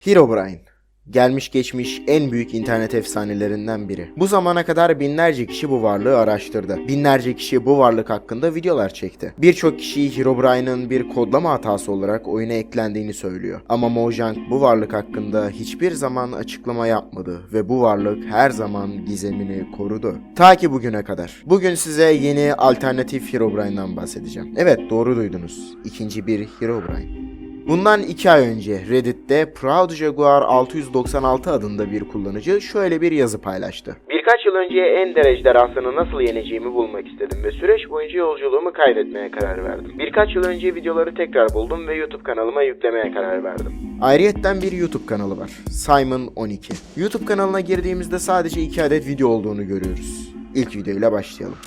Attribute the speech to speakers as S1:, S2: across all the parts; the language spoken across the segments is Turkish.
S1: Herobrine Gelmiş geçmiş en büyük internet efsanelerinden biri. Bu zamana kadar binlerce kişi bu varlığı araştırdı. Binlerce kişi bu varlık hakkında videolar çekti. Birçok kişi Herobrine'ın bir kodlama hatası olarak oyuna eklendiğini söylüyor. Ama Mojang bu varlık hakkında hiçbir zaman açıklama yapmadı ve bu varlık her zaman gizemini korudu. Ta ki bugüne kadar. Bugün size yeni alternatif Herobrine'dan bahsedeceğim. Evet doğru duydunuz. İkinci bir Herobrine. Bundan 2 ay önce Reddit'te Proud Jaguar 696 adında bir kullanıcı şöyle bir yazı paylaştı. Birkaç yıl önce Ender ejderhasını nasıl yeneceğimi bulmak istedim ve süreç boyunca yolculuğumu kaydetmeye karar verdim. Birkaç yıl önce videoları tekrar buldum ve YouTube kanalıma yüklemeye karar verdim. Ayrıyetten bir YouTube kanalı var. Simon 12. YouTube kanalına girdiğimizde sadece 2 adet video olduğunu görüyoruz. İlk videoyla başlayalım.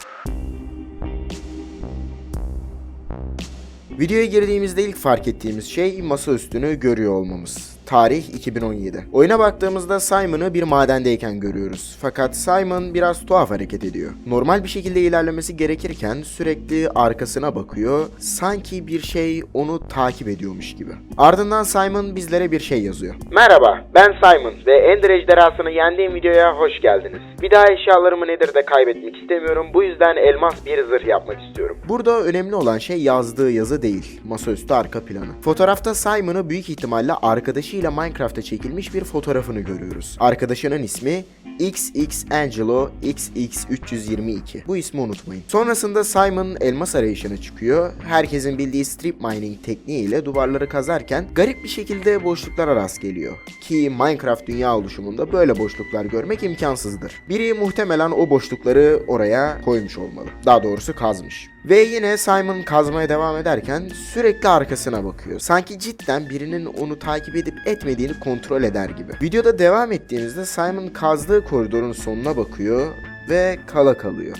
S1: Videoya girdiğimizde ilk fark ettiğimiz şey masaüstünü görüyor olmamız. Tarih 2017. Oyuna baktığımızda Simon'ı bir madendeyken görüyoruz. Fakat Simon biraz tuhaf hareket ediyor. Normal bir şekilde ilerlemesi gerekirken sürekli arkasına bakıyor. Sanki bir şey onu takip ediyormuş gibi. Ardından Simon bizlere bir şey yazıyor. Merhaba, ben Simon ve Ender ejderhasını yendiğim videoya hoş geldiniz. Bir daha eşyalarımı nedir de kaybetmek istemiyorum. Bu yüzden elmas bir zırh yapmak istiyorum. Burada önemli olan şey yazdığı yazı değil. Masaüstü arka planı. Fotoğrafta Simon'ı büyük ihtimalle arkadaşıyla Minecraft'ta çekilmiş bir fotoğrafını görüyoruz. Arkadaşının ismi XX Angelo XX322. Bu ismi unutmayın. Sonrasında Simon elmas arayışına çıkıyor. Herkesin bildiği strip mining tekniğiyle duvarları kazarken garip bir şekilde boşluklara rast geliyor. Ki Minecraft dünya oluşumunda böyle boşluklar görmek imkansızdır. Biri muhtemelen o boşlukları oraya koymuş olmalı. Daha doğrusu kazmış. Ve yine Simon kazmaya devam ederken sürekli arkasına bakıyor. Sanki cidden birinin onu takip edip etmediğini kontrol eder gibi. Videoda devam ettiğimizde Simon kazdığı koridorun sonuna bakıyor ve kala kalıyor.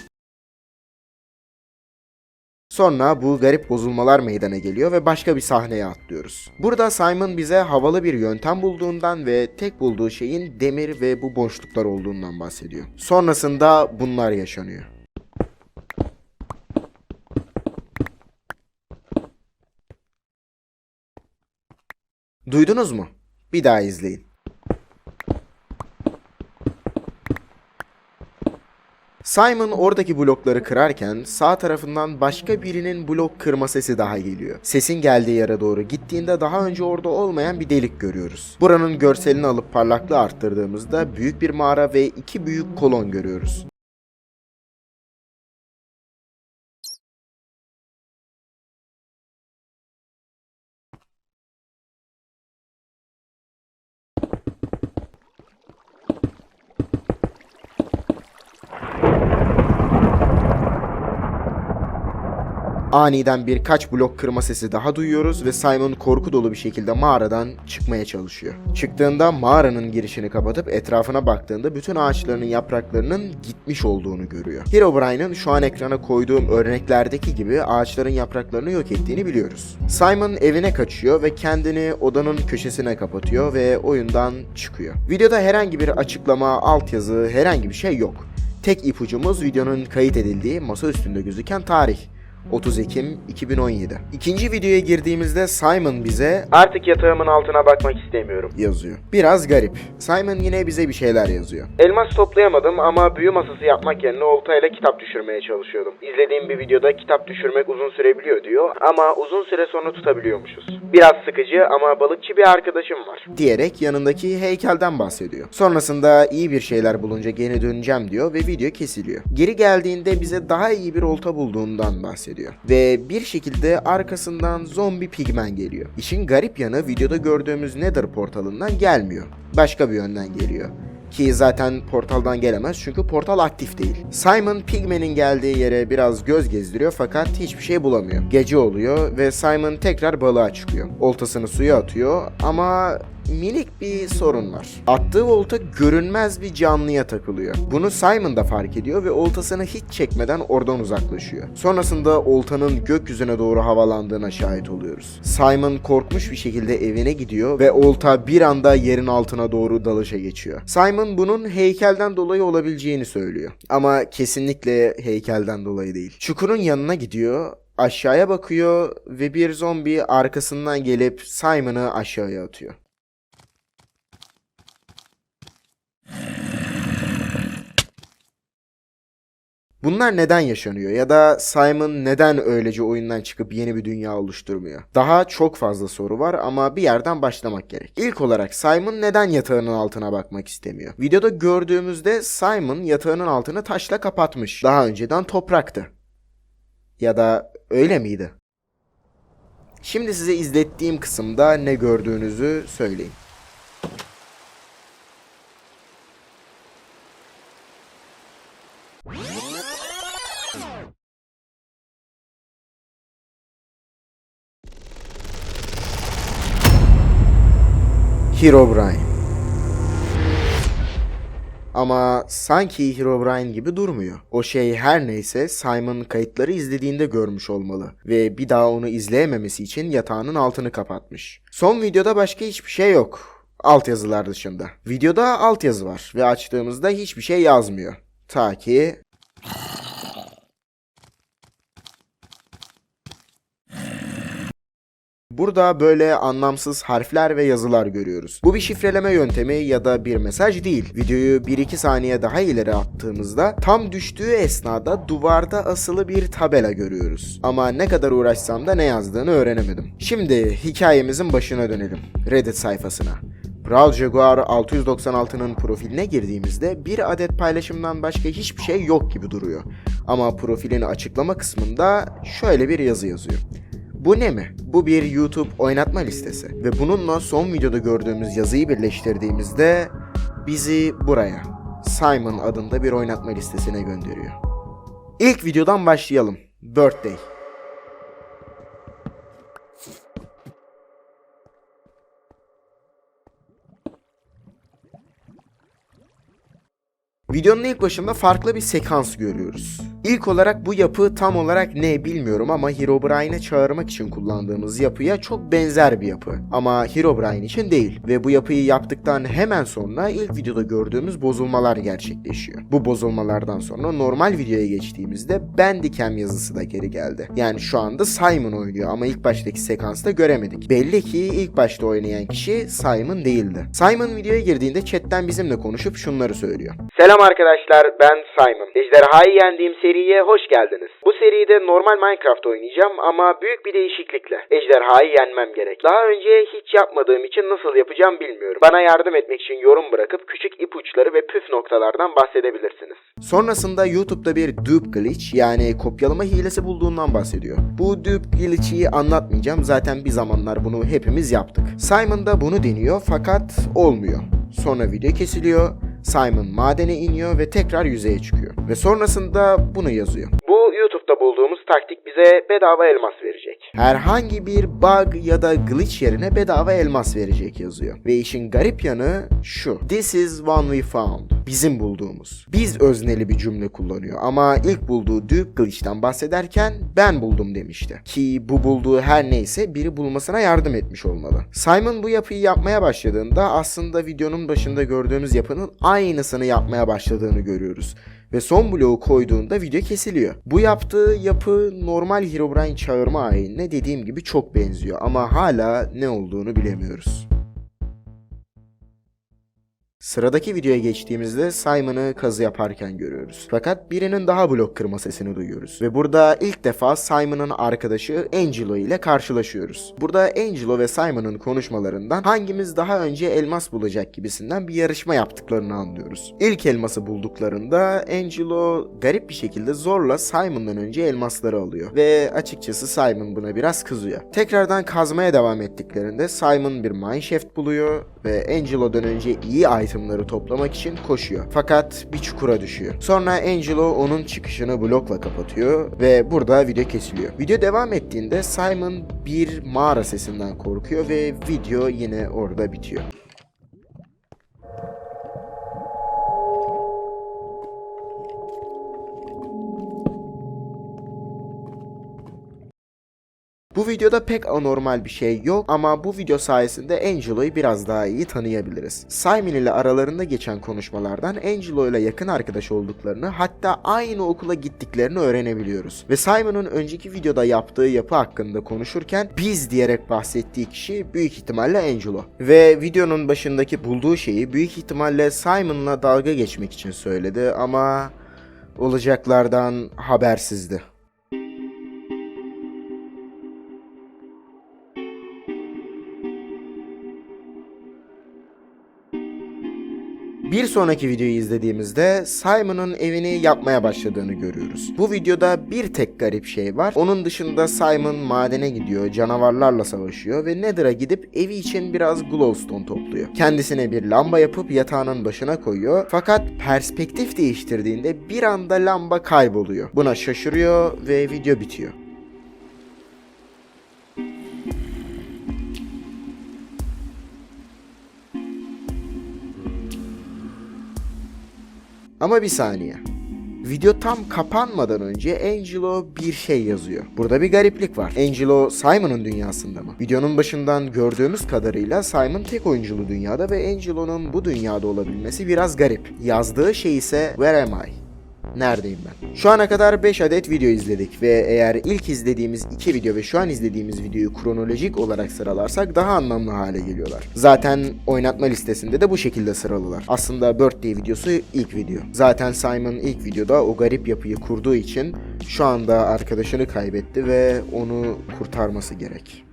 S1: Sonra bu garip bozulmalar meydana geliyor ve başka bir sahneye atlıyoruz. Burada Simon bize havalı bir yöntem bulduğundan ve tek bulduğu şeyin demir ve bu boşluklar olduğundan bahsediyor. Sonrasında bunlar yaşanıyor. Duydunuz mu? Bir daha izleyin. Simon oradaki blokları kırarken sağ tarafından başka birinin blok kırma sesi daha geliyor. Sesin geldiği yere doğru gittiğinde daha önce orada olmayan bir delik görüyoruz. Buranın görselini alıp parlaklığı arttırdığımızda büyük bir mağara ve iki büyük kolon görüyoruz. Aniden birkaç blok kırma sesi daha duyuyoruz ve Simon korku dolu bir şekilde mağaradan çıkmaya çalışıyor. Çıktığında mağaranın girişini kapatıp etrafına baktığında bütün ağaçlarının yapraklarının gitmiş olduğunu görüyor. Herobrine'ın şu an ekrana koyduğum örneklerdeki gibi ağaçların yapraklarını yok ettiğini biliyoruz. Simon evine kaçıyor ve kendini odanın köşesine kapatıyor ve oyundan çıkıyor. Videoda herhangi bir açıklama, altyazı, herhangi bir şey yok. Tek ipucumuz videonun kayıt edildiği masa üstünde gözüken tarih. 30 Ekim 2017. İkinci videoya girdiğimizde Simon bize
S2: Artık yatağımın altına bakmak istemiyorum.
S1: yazıyor. Biraz garip. Simon yine bize bir şeyler yazıyor.
S2: Elmas toplayamadım ama büyü masası yapmak yerine oltayla kitap düşürmeye çalışıyordum. İzlediğim bir videoda kitap düşürmek uzun sürebiliyor diyor ama uzun süre sonra tutabiliyormuşuz. Biraz sıkıcı ama balıkçı bir arkadaşım var.
S1: diyerek yanındaki heykelden bahsediyor. Sonrasında iyi bir şeyler bulunca geri döneceğim diyor ve video kesiliyor. Geri geldiğinde bize daha iyi bir olta bulduğundan bahsediyor. Ve bir şekilde arkasından zombi pigmen geliyor. İşin garip yanı videoda gördüğümüz Nether portalından gelmiyor. Başka bir yönden geliyor. Ki zaten portaldan gelemez çünkü portal aktif değil. Simon Pigman'in geldiği yere biraz göz gezdiriyor fakat hiçbir şey bulamıyor. Gece oluyor ve Simon tekrar balığa çıkıyor. Oltasını suya atıyor ama minik bir sorun var. Attığı olta görünmez bir canlıya takılıyor. Bunu Simon da fark ediyor ve oltasını hiç çekmeden oradan uzaklaşıyor. Sonrasında oltanın gökyüzüne doğru havalandığına şahit oluyoruz. Simon korkmuş bir şekilde evine gidiyor ve olta bir anda yerin altına doğru dalışa geçiyor. Simon bunun heykelden dolayı olabileceğini söylüyor. Ama kesinlikle heykelden dolayı değil. Çukurun yanına gidiyor aşağıya bakıyor ve bir zombi arkasından gelip Simon'ı aşağıya atıyor. Bunlar neden yaşanıyor ya da Simon neden öylece oyundan çıkıp yeni bir dünya oluşturmuyor? Daha çok fazla soru var ama bir yerden başlamak gerek. İlk olarak Simon neden yatağının altına bakmak istemiyor? Videoda gördüğümüzde Simon yatağının altını taşla kapatmış. Daha önceden topraktı. Ya da öyle miydi? Şimdi size izlettiğim kısımda ne gördüğünüzü söyleyin. Herobrine. Ama sanki Herobrine gibi durmuyor. O şey her neyse Simon kayıtları izlediğinde görmüş olmalı ve bir daha onu izleyememesi için yatağının altını kapatmış. Son videoda başka hiçbir şey yok. Altyazılar dışında. Videoda altyazı var ve açtığımızda hiçbir şey yazmıyor. Ta ki Burada böyle anlamsız harfler ve yazılar görüyoruz. Bu bir şifreleme yöntemi ya da bir mesaj değil. Videoyu 1-2 saniye daha ileri attığımızda tam düştüğü esnada duvarda asılı bir tabela görüyoruz. Ama ne kadar uğraşsam da ne yazdığını öğrenemedim. Şimdi hikayemizin başına dönelim. Reddit sayfasına. Proud Jaguar 696'nın profiline girdiğimizde bir adet paylaşımdan başka hiçbir şey yok gibi duruyor. Ama profilin açıklama kısmında şöyle bir yazı yazıyor. Bu ne mi? Bu bir YouTube oynatma listesi ve bununla son videoda gördüğümüz yazıyı birleştirdiğimizde bizi buraya Simon adında bir oynatma listesine gönderiyor. İlk videodan başlayalım. Birthday. Videonun ilk başında farklı bir sekans görüyoruz. İlk olarak bu yapı tam olarak ne bilmiyorum ama Herobrine'e çağırmak için kullandığımız yapıya çok benzer bir yapı. Ama Herobrine için değil ve bu yapıyı yaptıktan hemen sonra ilk videoda gördüğümüz bozulmalar gerçekleşiyor. Bu bozulmalardan sonra normal videoya geçtiğimizde Bandicam yazısı da geri geldi. Yani şu anda Simon oynuyor ama ilk baştaki sekansta göremedik. Belli ki ilk başta oynayan kişi Simon değildi. Simon videoya girdiğinde chatten bizimle konuşup şunları söylüyor.
S2: Selam arkadaşlar ben Simon. Ejderhayı yendiğim seriye hoş geldiniz. Bu seride normal Minecraft oynayacağım ama büyük bir değişiklikle. Ejderhayı yenmem gerek. Daha önce hiç yapmadığım için nasıl yapacağım bilmiyorum. Bana yardım etmek için yorum bırakıp küçük ipuçları ve püf noktalardan bahsedebilirsiniz.
S1: Sonrasında YouTube'da bir dupe glitch yani kopyalama hilesi bulduğundan bahsediyor. Bu dupe glitch'i anlatmayacağım zaten bir zamanlar bunu hepimiz yaptık. Simon da bunu deniyor fakat olmuyor. Sonra video kesiliyor. Simon madene iniyor ve tekrar yüzeye çıkıyor. Ve sonrasında bunu yazıyor.
S2: Bu YouTube'da bulduğumuz taktik bize bedava elmas verecek.
S1: Herhangi bir bug ya da glitch yerine bedava elmas verecek yazıyor. Ve işin garip yanı şu. This is one we found. Bizim bulduğumuz. Biz özneli bir cümle kullanıyor ama ilk bulduğu dupe glitch'ten bahsederken ben buldum demişti. Ki bu bulduğu her neyse biri bulmasına yardım etmiş olmalı. Simon bu yapıyı yapmaya başladığında aslında videonun başında gördüğümüz yapının aynısını yapmaya başladığını görüyoruz ve son bloğu koyduğunda video kesiliyor. Bu yaptığı yapı normal Herobrine çağırma ayinine dediğim gibi çok benziyor ama hala ne olduğunu bilemiyoruz. Sıradaki videoya geçtiğimizde Simon'ı kazı yaparken görüyoruz. Fakat birinin daha blok kırma sesini duyuyoruz. Ve burada ilk defa Simon'ın arkadaşı Angelo ile karşılaşıyoruz. Burada Angelo ve Simon'ın konuşmalarından hangimiz daha önce elmas bulacak gibisinden bir yarışma yaptıklarını anlıyoruz. İlk elması bulduklarında Angelo garip bir şekilde zorla Simon'dan önce elmasları alıyor. Ve açıkçası Simon buna biraz kızıyor. Tekrardan kazmaya devam ettiklerinde Simon bir mineshaft buluyor ve Angelo'dan önce iyi itemları toplamak için koşuyor. Fakat bir çukura düşüyor. Sonra Angelo onun çıkışını blokla kapatıyor ve burada video kesiliyor. Video devam ettiğinde Simon bir mağara sesinden korkuyor ve video yine orada bitiyor. Videoda pek anormal bir şey yok ama bu video sayesinde Angelo'yu biraz daha iyi tanıyabiliriz. Simon ile aralarında geçen konuşmalardan Angelo ile yakın arkadaş olduklarını hatta aynı okula gittiklerini öğrenebiliyoruz. Ve Simon'un önceki videoda yaptığı yapı hakkında konuşurken biz diyerek bahsettiği kişi büyük ihtimalle Angelo. Ve videonun başındaki bulduğu şeyi büyük ihtimalle Simon'la dalga geçmek için söyledi ama olacaklardan habersizdi. Bir sonraki videoyu izlediğimizde Simon'ın evini yapmaya başladığını görüyoruz. Bu videoda bir tek garip şey var. Onun dışında Simon madene gidiyor, canavarlarla savaşıyor ve Nether'a gidip evi için biraz glowstone topluyor. Kendisine bir lamba yapıp yatağının başına koyuyor. Fakat perspektif değiştirdiğinde bir anda lamba kayboluyor. Buna şaşırıyor ve video bitiyor. Ama bir saniye. Video tam kapanmadan önce Angelo bir şey yazıyor. Burada bir gariplik var. Angelo Simon'ın dünyasında mı? Videonun başından gördüğümüz kadarıyla Simon tek oyunculu dünyada ve Angelo'nun bu dünyada olabilmesi biraz garip. Yazdığı şey ise Where am I? Neredeyim ben? Şu ana kadar 5 adet video izledik ve eğer ilk izlediğimiz 2 video ve şu an izlediğimiz videoyu kronolojik olarak sıralarsak daha anlamlı hale geliyorlar. Zaten oynatma listesinde de bu şekilde sıralılar. Aslında Birthday videosu ilk video. Zaten Simon ilk videoda o garip yapıyı kurduğu için şu anda arkadaşını kaybetti ve onu kurtarması gerek.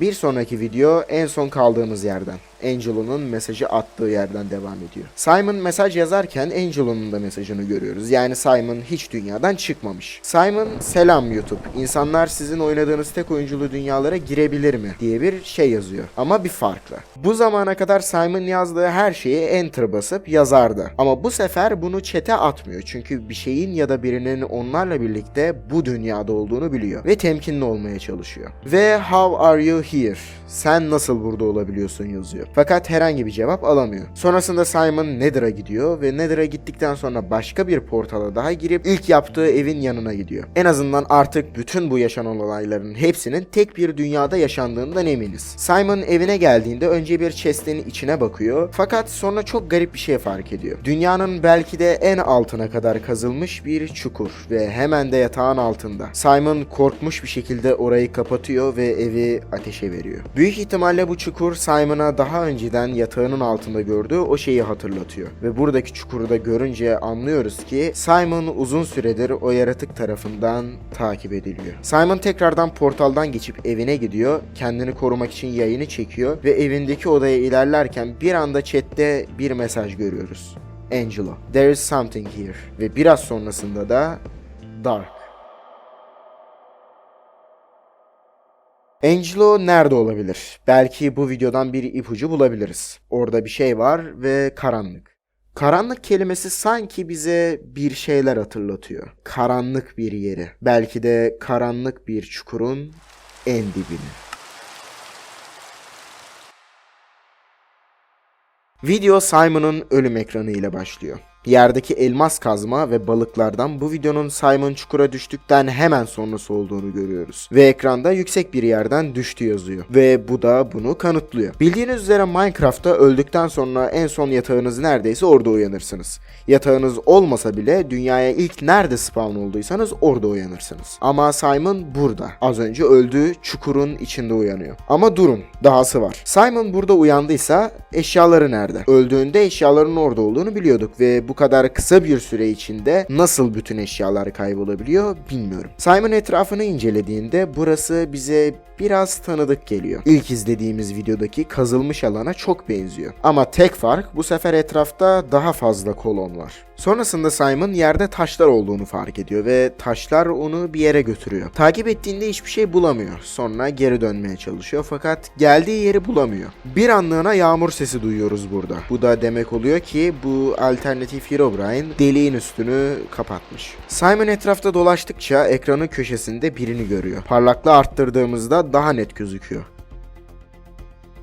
S1: Bir sonraki video en son kaldığımız yerden. Angelo'nun mesajı attığı yerden devam ediyor. Simon mesaj yazarken Angelo'nun da mesajını görüyoruz. Yani Simon hiç dünyadan çıkmamış. Simon selam YouTube. İnsanlar sizin oynadığınız tek oyunculu dünyalara girebilir mi? diye bir şey yazıyor. Ama bir farkla. Bu zamana kadar Simon yazdığı her şeyi enter basıp yazardı. Ama bu sefer bunu çete atmıyor. Çünkü bir şeyin ya da birinin onlarla birlikte bu dünyada olduğunu biliyor. Ve temkinli olmaya çalışıyor. Ve how are you here? Sen nasıl burada olabiliyorsun yazıyor. Fakat herhangi bir cevap alamıyor. Sonrasında Simon Nether'a gidiyor ve Nether'a gittikten sonra başka bir portala daha girip ilk yaptığı evin yanına gidiyor. En azından artık bütün bu yaşanan olayların hepsinin tek bir dünyada yaşandığından eminiz. Simon evine geldiğinde önce bir chest'in içine bakıyor fakat sonra çok garip bir şey fark ediyor. Dünyanın belki de en altına kadar kazılmış bir çukur ve hemen de yatağın altında. Simon korkmuş bir şekilde orayı kapatıyor ve evi ateşe veriyor. Büyük ihtimalle bu çukur Simon'a daha önceden yatağının altında gördüğü o şeyi hatırlatıyor. Ve buradaki çukuru da görünce anlıyoruz ki Simon uzun süredir o yaratık tarafından takip ediliyor. Simon tekrardan portaldan geçip evine gidiyor. Kendini korumak için yayını çekiyor ve evindeki odaya ilerlerken bir anda chatte bir mesaj görüyoruz. Angelo, there is something here. Ve biraz sonrasında da Dark. Angelo nerede olabilir? Belki bu videodan bir ipucu bulabiliriz. Orada bir şey var ve karanlık. Karanlık kelimesi sanki bize bir şeyler hatırlatıyor. Karanlık bir yeri. Belki de karanlık bir çukurun en dibini. Video Simon'un ölüm ekranı ile başlıyor. Yerdeki elmas kazma ve balıklardan bu videonun Simon çukura düştükten hemen sonrası olduğunu görüyoruz. Ve ekranda yüksek bir yerden düştü yazıyor. Ve bu da bunu kanıtlıyor. Bildiğiniz üzere Minecraft'ta öldükten sonra en son yatağınız neredeyse orada uyanırsınız. Yatağınız olmasa bile dünyaya ilk nerede spawn olduysanız orada uyanırsınız. Ama Simon burada. Az önce öldüğü çukurun içinde uyanıyor. Ama durun, dahası var. Simon burada uyandıysa eşyaları nerede? Öldüğünde eşyaların orada olduğunu biliyorduk ve bu kadar kısa bir süre içinde nasıl bütün eşyalar kaybolabiliyor bilmiyorum. Simon etrafını incelediğinde burası bize biraz tanıdık geliyor. İlk izlediğimiz videodaki kazılmış alana çok benziyor. Ama tek fark bu sefer etrafta daha fazla kolon var. Sonrasında Simon yerde taşlar olduğunu fark ediyor ve taşlar onu bir yere götürüyor. Takip ettiğinde hiçbir şey bulamıyor. Sonra geri dönmeye çalışıyor fakat geldiği yeri bulamıyor. Bir anlığına yağmur sesi duyuyoruz burada. Bu da demek oluyor ki bu alternatif Herobrine deliğin üstünü kapatmış. Simon etrafta dolaştıkça ekranın köşesinde birini görüyor. Parlaklığı arttırdığımızda daha net gözüküyor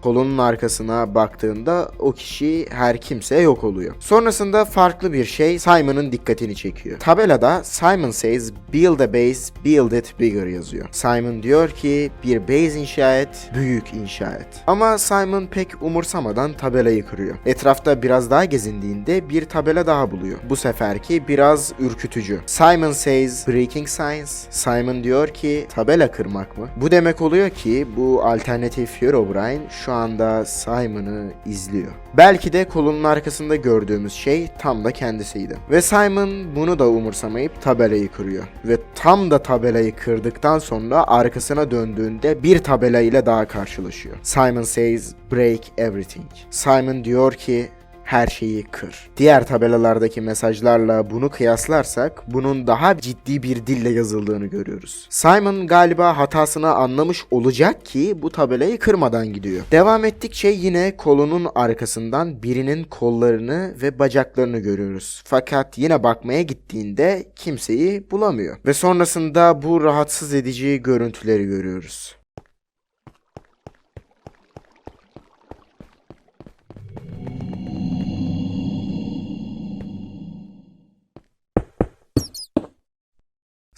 S1: kolonun arkasına baktığında o kişi her kimse yok oluyor. Sonrasında farklı bir şey Simon'ın dikkatini çekiyor. Tabelada Simon says build a base, build it bigger yazıyor. Simon diyor ki bir base inşa et, büyük inşa et. Ama Simon pek umursamadan tabelayı kırıyor. Etrafta biraz daha gezindiğinde bir tabela daha buluyor. Bu seferki biraz ürkütücü. Simon says breaking science. Simon diyor ki tabela kırmak mı? Bu demek oluyor ki bu alternatif Herobrine şu anda Simon'ı izliyor. Belki de kolunun arkasında gördüğümüz şey tam da kendisiydi. Ve Simon bunu da umursamayıp tabelayı kırıyor. Ve tam da tabelayı kırdıktan sonra arkasına döndüğünde bir tabela ile daha karşılaşıyor. Simon says break everything. Simon diyor ki her şeyi kır. Diğer tabelalardaki mesajlarla bunu kıyaslarsak bunun daha ciddi bir dille yazıldığını görüyoruz. Simon galiba hatasını anlamış olacak ki bu tabelayı kırmadan gidiyor. Devam ettikçe yine kolunun arkasından birinin kollarını ve bacaklarını görüyoruz. Fakat yine bakmaya gittiğinde kimseyi bulamıyor. Ve sonrasında bu rahatsız edici görüntüleri görüyoruz.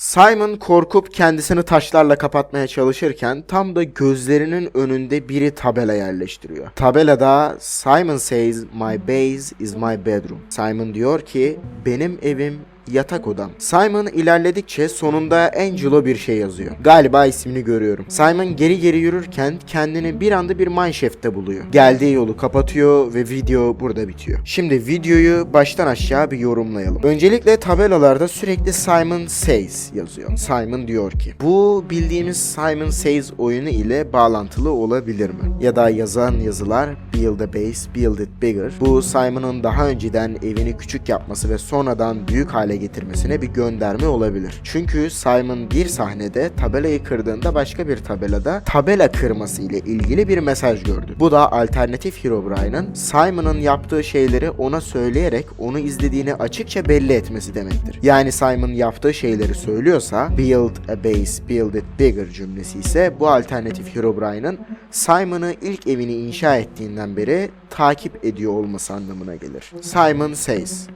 S1: Simon korkup kendisini taşlarla kapatmaya çalışırken tam da gözlerinin önünde biri tabela yerleştiriyor. Tabelada Simon says my base is my bedroom. Simon diyor ki benim evim yatak odam. Simon ilerledikçe sonunda Angelo bir şey yazıyor. Galiba ismini görüyorum. Simon geri geri yürürken kendini bir anda bir mineshaft'te buluyor. Geldiği yolu kapatıyor ve video burada bitiyor. Şimdi videoyu baştan aşağı bir yorumlayalım. Öncelikle tabelalarda sürekli Simon Says yazıyor. Simon diyor ki bu bildiğimiz Simon Says oyunu ile bağlantılı olabilir mi? Ya da yazan yazılar Build a base, build it bigger. Bu Simon'ın daha önceden evini küçük yapması ve sonradan büyük hale getirmesine bir gönderme olabilir. Çünkü Simon bir sahnede tabelayı kırdığında başka bir tabelada tabela kırması ile ilgili bir mesaj gördü. Bu da alternatif Herobrine'ın Simon'ın yaptığı şeyleri ona söyleyerek onu izlediğini açıkça belli etmesi demektir. Yani Simon yaptığı şeyleri söylüyorsa build a base, build it bigger cümlesi ise bu alternatif Herobrine'ın Simon'ı ilk evini inşa ettiğinden beri takip ediyor olması anlamına gelir. Simon says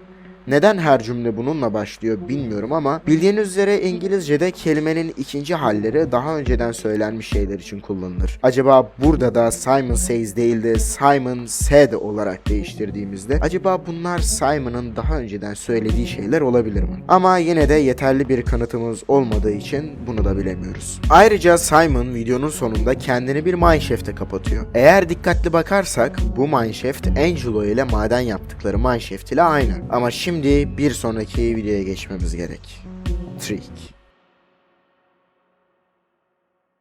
S1: neden her cümle bununla başlıyor bilmiyorum ama bildiğiniz üzere İngilizce'de kelimenin ikinci halleri daha önceden söylenmiş şeyler için kullanılır. Acaba burada da Simon says değil de Simon said olarak değiştirdiğimizde acaba bunlar Simon'ın daha önceden söylediği şeyler olabilir mi? Ama yine de yeterli bir kanıtımız olmadığı için bunu da bilemiyoruz. Ayrıca Simon videonun sonunda kendini bir mineshaft'e kapatıyor. Eğer dikkatli bakarsak bu mineshaft Angelo ile maden yaptıkları mineshaft ile aynı. Ama şimdi bir sonraki videoya geçmemiz gerek. Trick.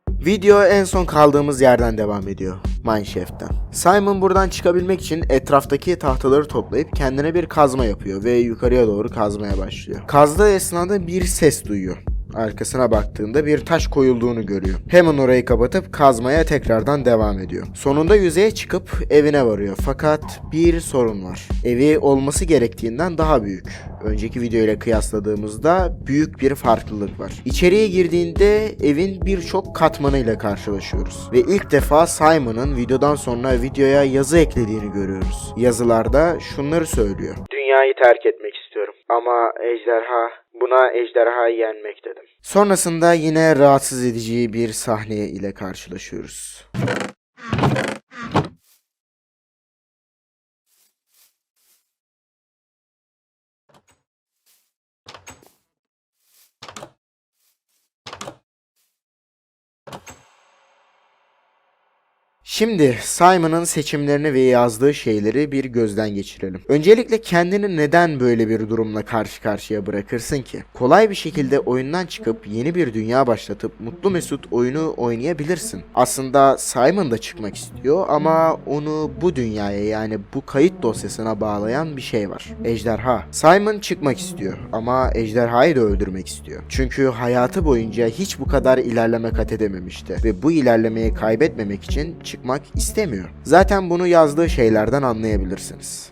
S1: Video en son kaldığımız yerden devam ediyor. Mineshaft'ten. Simon buradan çıkabilmek için etraftaki tahtaları toplayıp kendine bir kazma yapıyor ve yukarıya doğru kazmaya başlıyor. Kazdığı esnada bir ses duyuyor. Arkasına baktığında bir taş koyulduğunu görüyor. Hemen orayı kapatıp kazmaya tekrardan devam ediyor. Sonunda yüzeye çıkıp evine varıyor. Fakat bir sorun var. Evi olması gerektiğinden daha büyük. Önceki video ile kıyasladığımızda büyük bir farklılık var. İçeriye girdiğinde evin birçok katmanıyla karşılaşıyoruz. Ve ilk defa Simon'ın videodan sonra videoya yazı eklediğini görüyoruz. Yazılarda şunları söylüyor.
S2: Dünyayı terk etmek istiyorum. Ama ejderha, buna ejderhayı yenmek dedim.
S1: Sonrasında yine rahatsız edici bir sahne ile karşılaşıyoruz. Şimdi Simon'ın seçimlerini ve yazdığı şeyleri bir gözden geçirelim. Öncelikle kendini neden böyle bir durumla karşı karşıya bırakırsın ki? Kolay bir şekilde oyundan çıkıp yeni bir dünya başlatıp mutlu mesut oyunu oynayabilirsin. Aslında Simon da çıkmak istiyor ama onu bu dünyaya yani bu kayıt dosyasına bağlayan bir şey var. Ejderha. Simon çıkmak istiyor ama ejderhayı da öldürmek istiyor. Çünkü hayatı boyunca hiç bu kadar ilerleme kat edememişti ve bu ilerlemeyi kaybetmemek için çıkmak istemiyor. Zaten bunu yazdığı şeylerden anlayabilirsiniz.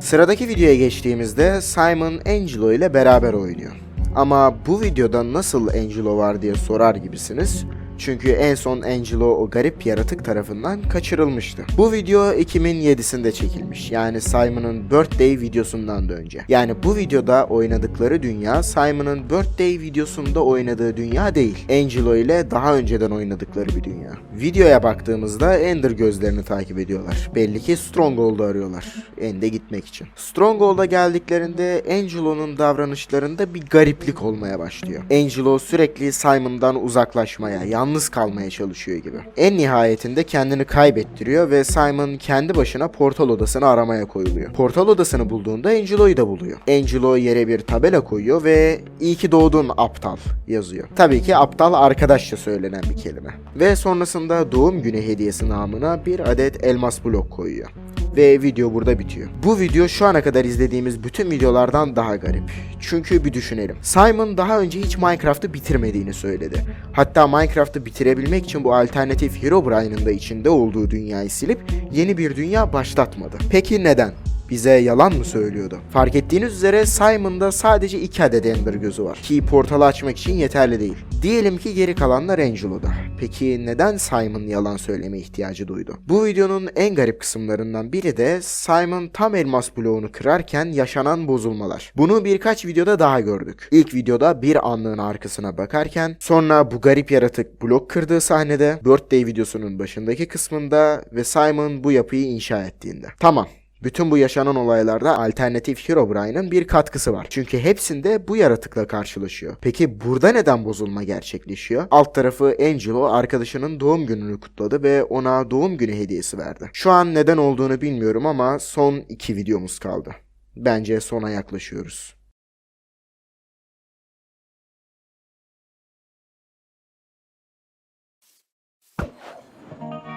S1: Sıradaki videoya geçtiğimizde Simon Angelo ile beraber oynuyor. Ama bu videoda nasıl Angelo var diye sorar gibisiniz. Çünkü en son Angelo o garip yaratık tarafından kaçırılmıştı. Bu video 2007'sinde çekilmiş. Yani Simon'ın Birthday videosundan da önce. Yani bu videoda oynadıkları dünya Simon'ın Birthday videosunda oynadığı dünya değil. Angelo ile daha önceden oynadıkları bir dünya. Videoya baktığımızda Ender gözlerini takip ediyorlar. Belli ki Stronghold'u arıyorlar. End'e gitmek için. Stronghold'a geldiklerinde Angelo'nun davranışlarında bir gariplik olmaya başlıyor. Angelo sürekli Simon'dan uzaklaşmaya, yalnız yalnız kalmaya çalışıyor gibi. En nihayetinde kendini kaybettiriyor ve Simon kendi başına portal odasını aramaya koyuluyor. Portal odasını bulduğunda Angelo'yu da buluyor. Angelo yere bir tabela koyuyor ve iyi ki doğdun aptal yazıyor. Tabii ki aptal arkadaşça söylenen bir kelime. Ve sonrasında doğum günü hediyesi namına bir adet elmas blok koyuyor. Ve video burada bitiyor. Bu video şu ana kadar izlediğimiz bütün videolardan daha garip. Çünkü bir düşünelim. Simon daha önce hiç Minecraft'ı bitirmediğini söyledi. Hatta Minecraft'ı bitirebilmek için bu alternatif Herobrine'ın da içinde olduğu dünyayı silip yeni bir dünya başlatmadı. Peki neden? Bize yalan mı söylüyordu? Fark ettiğiniz üzere Simon'da sadece 2 adet Ender gözü var. Ki portalı açmak için yeterli değil. Diyelim ki geri kalanlar Angelo'da. Peki neden Simon yalan söyleme ihtiyacı duydu? Bu videonun en garip kısımlarından biri de Simon tam elmas bloğunu kırarken yaşanan bozulmalar. Bunu birkaç videoda daha gördük. İlk videoda bir anlığın arkasına bakarken, sonra bu garip yaratık blok kırdığı sahnede, Birthday videosunun başındaki kısmında ve Simon bu yapıyı inşa ettiğinde. Tamam, bütün bu yaşanan olaylarda alternatif Herobrine'ın bir katkısı var. Çünkü hepsinde bu yaratıkla karşılaşıyor. Peki burada neden bozulma gerçekleşiyor? Alt tarafı Angelo arkadaşının doğum gününü kutladı ve ona doğum günü hediyesi verdi. Şu an neden olduğunu bilmiyorum ama son iki videomuz kaldı. Bence sona yaklaşıyoruz.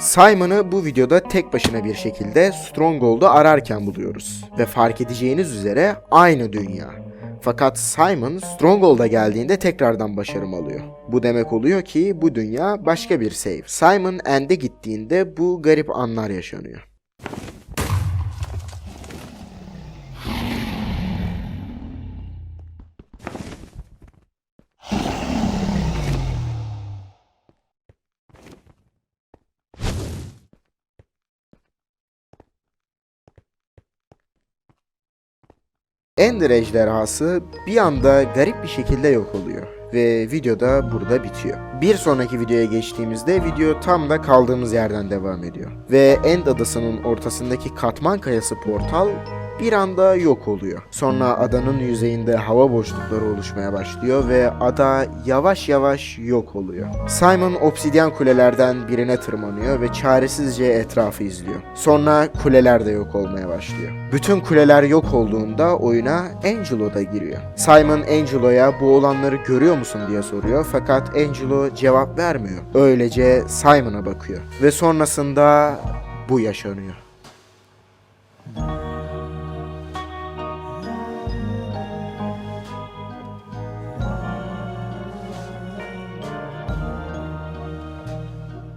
S1: Simon'ı bu videoda tek başına bir şekilde Stronghold'u ararken buluyoruz. Ve fark edeceğiniz üzere aynı dünya. Fakat Simon Stronghold'a geldiğinde tekrardan başarım alıyor. Bu demek oluyor ki bu dünya başka bir save. Simon End'e gittiğinde bu garip anlar yaşanıyor. Ender ejderhası bir anda garip bir şekilde yok oluyor ve video da burada bitiyor. Bir sonraki videoya geçtiğimizde video tam da kaldığımız yerden devam ediyor. Ve End adasının ortasındaki katman kayası portal bir anda yok oluyor. Sonra adanın yüzeyinde hava boşlukları oluşmaya başlıyor ve ada yavaş yavaş yok oluyor. Simon obsidyen kulelerden birine tırmanıyor ve çaresizce etrafı izliyor. Sonra kuleler de yok olmaya başlıyor. Bütün kuleler yok olduğunda oyuna Angelo da giriyor. Simon Angelo'ya bu olanları görüyor musun diye soruyor fakat Angelo cevap vermiyor. Öylece Simon'a bakıyor ve sonrasında bu yaşanıyor.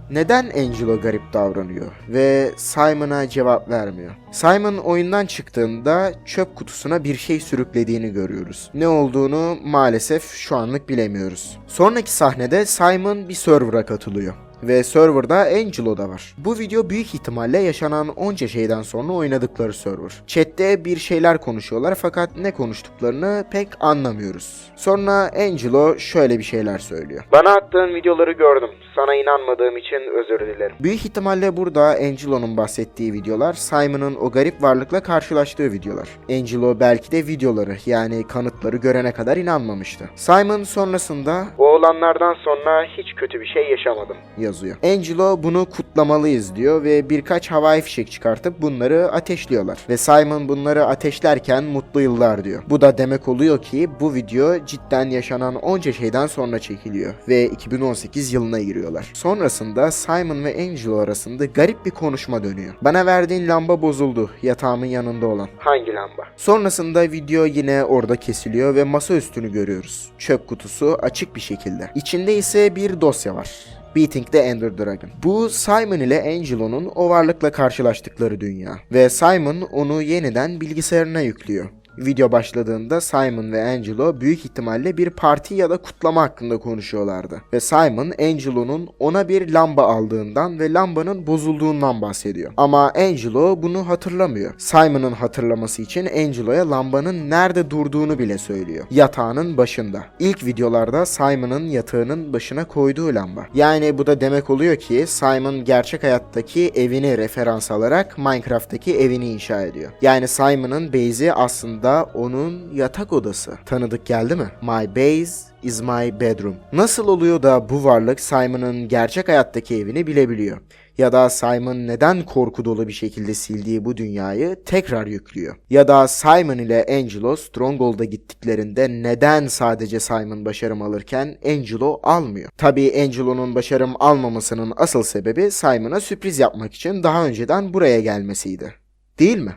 S1: Neden Angelo garip davranıyor ve Simon'a cevap vermiyor? Simon oyundan çıktığında çöp kutusuna bir şey sürüklediğini görüyoruz. Ne olduğunu maalesef şu anlık bilemiyoruz. Sonraki sahnede Simon bir server'a katılıyor ve serverda Angelo da var. Bu video büyük ihtimalle yaşanan onca şeyden sonra oynadıkları server. Chat'te bir şeyler konuşuyorlar fakat ne konuştuklarını pek anlamıyoruz. Sonra Angelo şöyle bir şeyler söylüyor.
S2: Bana attığın videoları gördüm. Sana inanmadığım için özür dilerim.
S1: Büyük ihtimalle burada Angelo'nun bahsettiği videolar Simon'ın o garip varlıkla karşılaştığı videolar. Angelo belki de videoları yani kanıtları görene kadar inanmamıştı. Simon sonrasında
S2: O olanlardan sonra hiç kötü bir şey yaşamadım.
S1: Yazıyor. Angelo bunu kutlamalıyız diyor ve birkaç havai fişek çıkartıp bunları ateşliyorlar. Ve Simon bunları ateşlerken mutlu yıllar diyor. Bu da demek oluyor ki bu video cidden yaşanan onca şeyden sonra çekiliyor ve 2018 yılına giriyorlar. Sonrasında Simon ve Angelo arasında garip bir konuşma dönüyor. Bana verdiğin lamba bozuldu yatağımın yanında olan.
S2: Hangi lamba?
S1: Sonrasında video yine orada kesiliyor ve masa üstünü görüyoruz. Çöp kutusu açık bir şekilde. İçinde ise bir dosya var. Beating the Ender Dragon. Bu Simon ile Angelo'nun o varlıkla karşılaştıkları dünya. Ve Simon onu yeniden bilgisayarına yüklüyor. Video başladığında Simon ve Angelo büyük ihtimalle bir parti ya da kutlama hakkında konuşuyorlardı. Ve Simon, Angelo'nun ona bir lamba aldığından ve lambanın bozulduğundan bahsediyor. Ama Angelo bunu hatırlamıyor. Simon'ın hatırlaması için Angelo'ya lambanın nerede durduğunu bile söylüyor. Yatağının başında. İlk videolarda Simon'ın yatağının başına koyduğu lamba. Yani bu da demek oluyor ki Simon gerçek hayattaki evini referans alarak Minecraft'taki evini inşa ediyor. Yani Simon'ın base'i aslında da onun yatak odası. Tanıdık geldi mi? My base is my bedroom. Nasıl oluyor da bu varlık Simon'ın gerçek hayattaki evini bilebiliyor? Ya da Simon neden korku dolu bir şekilde sildiği bu dünyayı tekrar yüklüyor? Ya da Simon ile Angelo Stronghold'a gittiklerinde neden sadece Simon başarım alırken Angelo almıyor? Tabii Angelo'nun başarım almamasının asıl sebebi Simon'a sürpriz yapmak için daha önceden buraya gelmesiydi. Değil mi?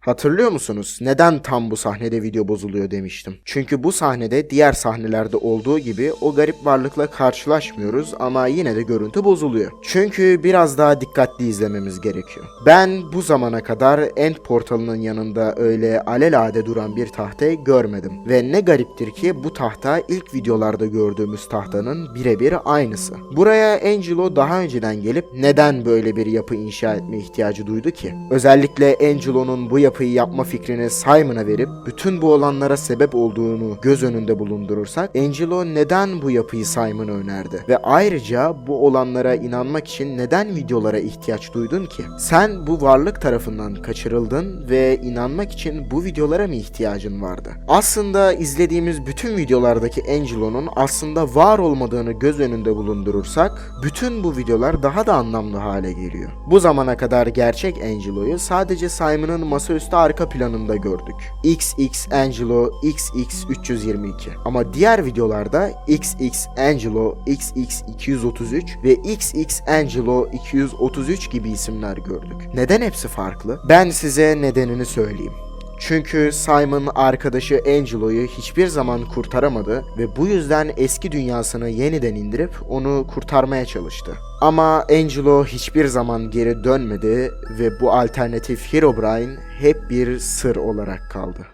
S1: Hatırlıyor musunuz? Neden tam bu sahnede video bozuluyor demiştim. Çünkü bu sahnede diğer sahnelerde olduğu gibi o garip varlıkla karşılaşmıyoruz ama yine de görüntü bozuluyor. Çünkü biraz daha dikkatli izlememiz gerekiyor. Ben bu zamana kadar End portalının yanında öyle alelade duran bir tahta görmedim. Ve ne gariptir ki bu tahta ilk videolarda gördüğümüz tahtanın birebir aynısı. Buraya Angelo daha önceden gelip neden böyle bir yapı inşa etme ihtiyacı duydu ki? Özellikle Angelo'nun bu yapıyı yapma fikrini Simon'a verip bütün bu olanlara sebep olduğunu göz önünde bulundurursak Angelo neden bu yapıyı Simon'a önerdi? Ve ayrıca bu olanlara inanmak için neden videolara ihtiyaç duydun ki? Sen bu varlık tarafından kaçırıldın ve inanmak için bu videolara mı ihtiyacın vardı? Aslında izlediğimiz bütün videolardaki Angelo'nun aslında var olmadığını göz önünde bulundurursak bütün bu videolar daha da anlamlı hale geliyor. Bu zamana kadar gerçek Angelo'yu sadece Simon'ın masaüstü arka planında gördük. XX Angelo XX322 ama diğer videolarda XX Angelo XX233 ve XX Angelo 233 gibi isimler gördük. Neden hepsi farklı? Ben size nedenini söyleyeyim. Çünkü Simon arkadaşı Angelo'yu hiçbir zaman kurtaramadı ve bu yüzden eski dünyasını yeniden indirip onu kurtarmaya çalıştı. Ama Angelo hiçbir zaman geri dönmedi ve bu alternatif Herobrine hep bir sır olarak kaldı.